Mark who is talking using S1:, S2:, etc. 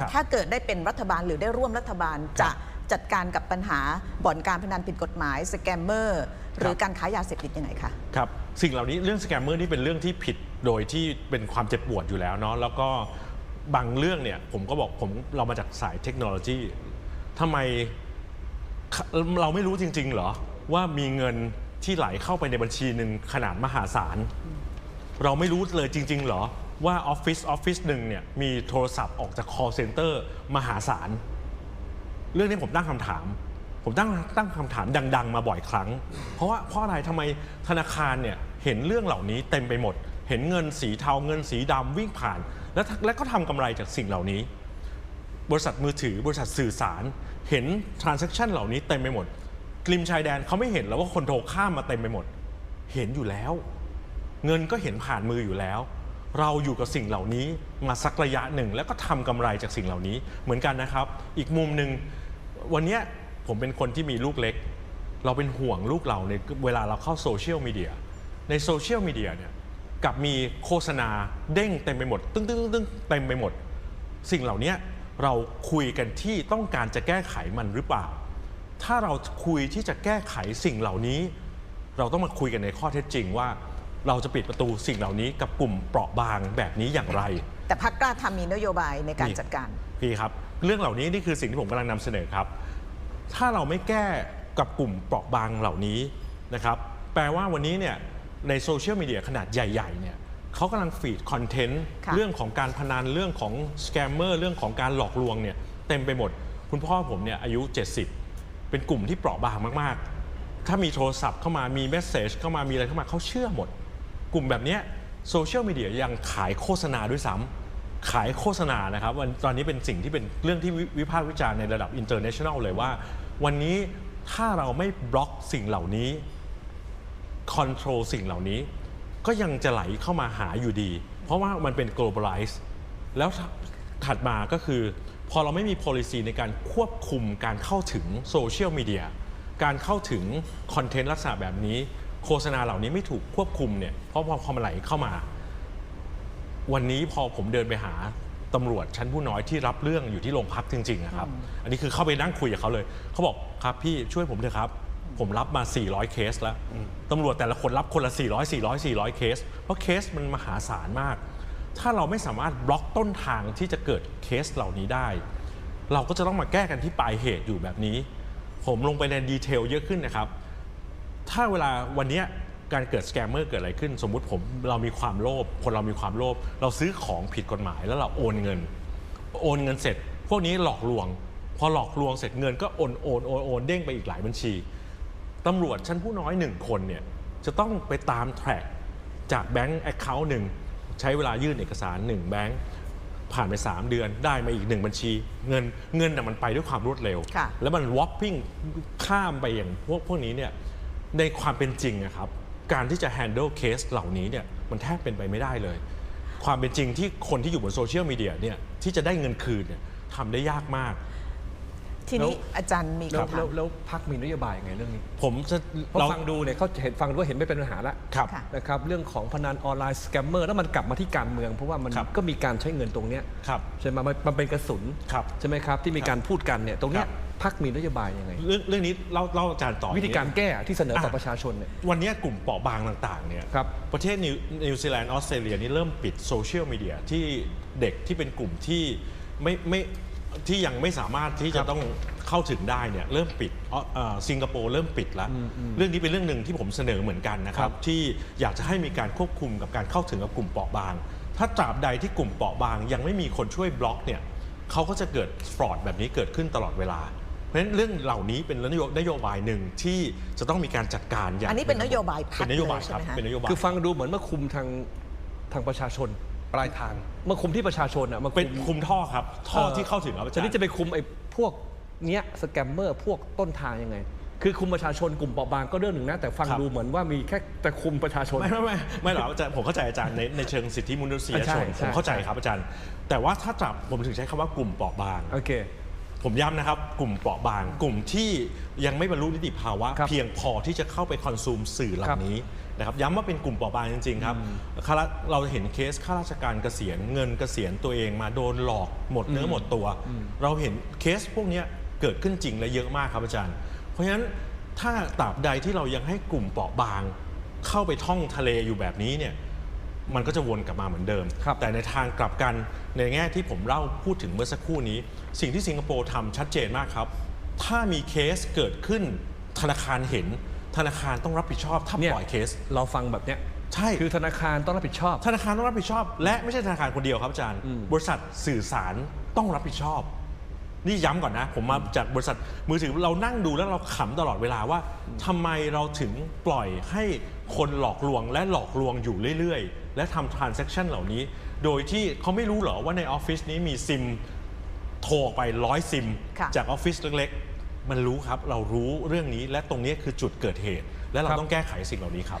S1: ครับ
S2: ถ้าเกิดได้เป็นรัฐบาลหรือได้ร่วมรัฐบาล
S1: ครั
S2: จะ
S1: บ
S2: จัดการกับปัญหาบ่อนการพนันผิดกฎหมายสแกมเมอร์หรือ
S1: ครับ
S2: การค้ายาเสพติดยังไงคะ
S1: ครับสิ่งเหล่านี้เรื่องสแกมเมอร์นี่เป็นเรื่องที่ผิดโดยที่เป็นความเจ็บปวดอยู่แล้วเนาะแล้วก็บางเรื่องเนี่ยผมก็บอกผมเรามาจากสายเทคโนโลยีทำไมเราไม่รู้จริง ๆ เหรอ ว่ามีเงินที่ไหลเข้าไปในบัญชีหนึ่งขนาดมหาศาล เราไม่รู้เลยจริง ๆ เหรอ ว่าออฟฟิศออฟฟิศหนึ่งเนี่ยมีโทรศัพท์ออกจาก call center มหาศาล เรื่องนี้ผมตั้งคำถาม ผมตั้งตั้งคำถามดัง ๆ มาบ่อยครั้ง เพราะว่าเพราะอะไรทำไมธนาคารเนี่ยเห็นเรื่องเหล่านี้เต็มไปหมด เห็นเงินสีเทาเงินสีดำวิ่งผ่าน แล้วแล้วก็ทำกำไรจากสิ่งเหล่านี้ บริษัทมือถือบริษัทสื่อสาร เห็นทราน s ั c t ชันเหล่านี้เต็มไปหมดกลิมชายแดนเขาไม่เห็นแล้วว่าคนโทรข้ามมาเต็มไปหมด เห็นอยู่แล้ว เงินก็เห็นผ่านมืออยู่แล้ว เราอยู่กับสิ่งเหล่านี้มาสักระยะหนึ่ง แล้วก็ทำกำไรจากสิ่งเหล่านี้เหมือนกันนะครับ อีกมุมหนึ่งวันนี้ผมเป็นคนที่มีลูกเล็ก เราเป็นห่วงลูกเราในเวลาเราเข้าโซเชียลมีเดียในโซเชียลมีเดียเนี่ยกับมีโฆษณาเด้งเต็มไปหมด ตึ้งตึ้งตึ้งเต็มไปหมด สิ่งเหล่านี้เราคุยกันที่ต้องการจะแก้ไขมันหรือเปล่า ถ้าเราคุยที่จะแก้ไขสิ่งเหล่านี้ เราต้องมาคุยกันในข้อเท็จจริงว่า เราจะปิดประตูสิ่งเหล่านี้กับกลุ่มเปราะบางแบบนี้อย่างไร
S2: แต่พักกล้าทำมีนโยบายในการ
S1: นี่
S2: จัดการ
S1: พี่ครับ เรื่องเหล่านี้นี่คือสิ่งที่ผมกำลังนำเสนอครับ ถ้าเราไม่แก้กับกลุ่มเปราะบางเหล่านี้นะครับ แปลว่าวันนี้เนี่ยในโซเชียลมีเดียขนาดใหญ่ๆเนี่ยเขากำลังฟีดคอนเทนต์
S2: ค่ะ
S1: เรื่องของการพนันเรื่องของสแกมเมอร์เรื่องของการหลอกลวงเนี่ยเต็มไปหมด คุณพ่อผมเนี่ยอายุ 70 เป็นกลุ่มที่เปราะบางมากๆ ถ้ามีโทรศัพท์เข้ามามีเมสเซจเข้ามามีอะไรเข้ามาเขาเชื่อหมด กลุ่มแบบนี้โซเชียลมีเดียยังขายโฆษณาด้วยซ้ำขายโฆษณานะครับวันตอนนี้เป็นสิ่งที่เป็นเรื่องที่วิพากษ์วิจารณ์ในระดับ international เลยว่า วันนี้ถ้าเราไม่บล็อกสิ่งเหล่านี้คอนโทรลสิ่งเหล่านี้ ก็ยังจะไหลเข้ามาหาอยู่ดี เพราะว่ามันเป็น globalize แล้วถัดมาก็คือ พอเราไม่มี policy ในการควบคุมการเข้าถึงโซเชียลมีเดียการเข้าถึงคอนเทนต์ลักษณะแบบนี้ โฆษณาเหล่านี้ไม่ถูกควบคุมเนี่ยเพราะพอพอมันไหลเข้ามา วันนี้พอผมเดินไปหาตำรวจชั้นผู้น้อยที่รับเรื่องอยู่ที่โรงพักจริงๆนะครับ อันนี้คือเข้าไปนั่งคุยกับเขาเลย เขาบอกครับพี่ช่วยผมเถอะครับ ผมรับมา 400 เคสแล้วตำรวจแต่ละคนรับคนละ 400 400 400 เคส เพราะเคสมันมหาศาลมาก ถ้าเราไม่สามารถบล็อกต้นทางที่จะเกิดเคสเหล่านี้ได้ เราก็จะต้องมาแก้กันที่ปลายเหตุอยู่แบบนี้ ผมลงไปในดีเทลเยอะขึ้นนะครับ ถ้าเวลาวันเนี้ยการเกิดสแกมเมอร์เกิดอะไรขึ้น สมมุติผมเรามีความโลภคนเรามีความโลภเราซื้อของผิดกฎหมายแล้วเราโอนเงิน โอนเงินเสร็จ พวกนี้หลอกลวง พอหลอกลวงเสร็จเงินก็โอนโอนโอนโอนเด้งไปอีกหลายบัญชีตำรวจชั้นผู้น้อยหนึ่งคนเนี่ยจะต้องไปตามแทร็กจากแบงก์แอคเคาท์หนึ่งใช้เวลายื่นเอกสารหนึ่งแบงก์ผ่านไป 3 เดือนได้มาอีกหนึ่งบัญชี เงินเงินน่ะมันไปด้วยความรวดเร็ว
S2: ค่ะ
S1: แล้วมันวอปปิ้งข้ามไปอย่างพวกพวกนี้เนี่ย ในความเป็นจริงนะครับ การที่จะ handle เคสเหล่านี้เนี่ยมันแทบเป็นไปไม่ได้เลย ความเป็นจริงที่คนที่อยู่บนโซเชียลมีเดียเนี่ยที่จะได้เงินคืนเนี่ยทำได้ยากมาก
S2: ทีนี้
S3: แล้ว
S2: อาจารย์มี
S3: แล้ว
S2: คำถา
S3: แล้ว
S2: ม
S3: แล้วพักมีนโยบายยังไงเรื่องนี้
S1: ผมจะ
S3: เพราะ
S1: เรา
S3: ฟังดูเนี่ยเขาเห็นฟังดูว่าเห็นไม่เป็นปัญหาละ
S1: ครับ
S2: ค่ะ
S3: นะครับเรื่องของพนันออนไลน์สแกมเมอร์แล้วมันกลับมาที่การเมือง เพราะว่ามัน
S1: ครับ
S3: ก็มีการใช้เงินตรงเนี้ย
S1: ครับ
S3: ใช่ไหมมันมันเป็นกระสุน
S1: ครับ
S3: ใช่ไหมครับ ที่มีการพูดกันเนี่ยตรงเนี้ย
S1: ครับ
S3: พักมีนโยบายยังไง
S1: เรื่องเรื่องนี้เล่าเล่าอาจารย์ต่อ
S3: วิธีการแก้ที่เสนอต่อ
S1: อะ
S3: ประชาชนเนี่ย
S1: วันนี้กลุ่มเปราะบางต่างๆเนี่ย
S3: ครับ
S1: ประเทศนิวนิวซีแลนด์ออสเตรเลียนี่เริ่มปิดโซเชียลมีเดียที่เด็กที่เป็นกลุ่มที่ไม่ไม่ที่ยังไม่สามารถที่จะต้องเข้าถึงได้เนี่ยเริ่มปิดเอ่อเอ่อสิงคโปร์เริ่มปิดแล้ว เรื่องนี้เป็นเรื่องหนึ่งที่ผมเสนอเหมือนกันนะค
S3: ค
S1: รั
S3: รับบ
S1: ที่อยากจะให้มีการควบคุมกับการเข้าถึงกับกลุ่มเปราะบาง ถ้าตราบใดที่กลุ่มเปราะบาง ยังไม่มีคนช่วยบล็อกเนี่ยเขาก็จะเกิดฟรอดแบบนี้เกิดขึ้นตลอดเวลา เพราะฉะนั้นเรื่องเหล่านี้เป็นนโยนโยบายหนึ่งที่จะต้องมีการจัดการอย่าง
S2: อันนี้เป็นนโยบายพรรค
S1: เป็นนโยบาย
S2: เลย
S1: ครับ
S2: ใช่ไหมคะ
S1: เป็นนโยบาย
S3: คือฟังดูเหมือนมาคุมทางทางประชาชนปลายทางมาคุมที่ประชาชนอะมา
S1: เป็นคุมท่อครับ ท่อที่เข้าถึงครับอาจาร
S3: จะ
S1: ย์
S3: นี่จะไปคุมไอ้พวกเนี้ยสแกมเมอร์พวกต้นทางยังไง คือคุมประชาชนกลุ่มเปราะบางก็เรื่องหนึ่งนะ แต่ฟังดูเหมือนว่ามีแค่แต่คุมประชาชน
S1: ไม่ไม่ไม่ไม่หรอกอาจารย์ผมเข้าใจอาจารย์ในในเชิงสิทธิมนุษยช
S3: ใช่
S1: น
S3: ใช่
S1: ผมเข้าใจ
S3: ใช่
S1: ครับอาจารย์ แต่ว่าถ้าจับผมถึงใช้คำว่ากลุ่มเปราะบาง
S3: โอเค
S1: ผมย้ำนะครับ กลุ่มเปราะบาง กลุ่มที่ยังไม่บรรลุนิติภาวะ
S3: ครับ
S1: เพียงพอที่จะเข้าไปคอนซูมสื่อเหล่า
S3: ครับ
S1: นี้นะครับย้ำว่าเป็นกลุ่มเปราะบางจริงๆครับข้าราเราเห็นเคสข้าราชการเกษียณเงินเกษียณตัวเองมาโดนหลอกหมดเนื้อหมดตัว เราเห็นเคสพวกเนี้ยเกิดขึ้นจริงและเยอะมากครับอาจารย์ เพราะฉะนั้นถ้าตราบใดที่เรายังให้กลุ่มเปราะบาง เข้าไปท่องทะเลอยู่แบบนี้เนี่ย มันก็จะวนกลับมาเหมือนเดิม
S3: ครับ
S1: แต่ในทางกลับกันในแง่ที่ผมเล่าพูดถึงเมื่อสักครู่นี้ สิ่งที่สิงคโปร์ทำชัดเจนมากครับ ถ้ามีเคสเกิดขึ้นธนาคารเห็น ธนาคารต้องรับผิดชอบถ้า
S3: เนี่ย
S1: ปล่อยเคส
S3: เราฟังแบบเนี้ย
S1: ใช่
S3: คือธนาคารต้องรับผิดชอบ
S1: ธนาคารต้องรับผิดชอบ และไม่ใช่ธนาคารคนเดียวครับอาจารย์ บริษัทสื่อสารต้องรับผิดชอบ นี่ย้ำก่อนนะ ผมมาจากบริษัทมือถือเรานั่งดูแล้วเราขำตลอดเวลาว่าทำไมเราถึงปล่อยให้คนหลอกลวงและหลอกลวงอยู่เรื่อยๆ และทำ transaction เหล่านี้ โดยที่เขาไม่รู้เหรอว่าในออฟฟิศนี้มีซิมโทรออกไปร้อยซิม
S2: ค่ะ
S1: จากออฟฟิศเล็กๆ มันรู้ครับ เรารู้เรื่องนี้และตรงนี้คือจุดเกิดเหตุ และเรา
S3: ครับ
S1: ต้องแก้ไขสิ่งเหล่านี้ครับ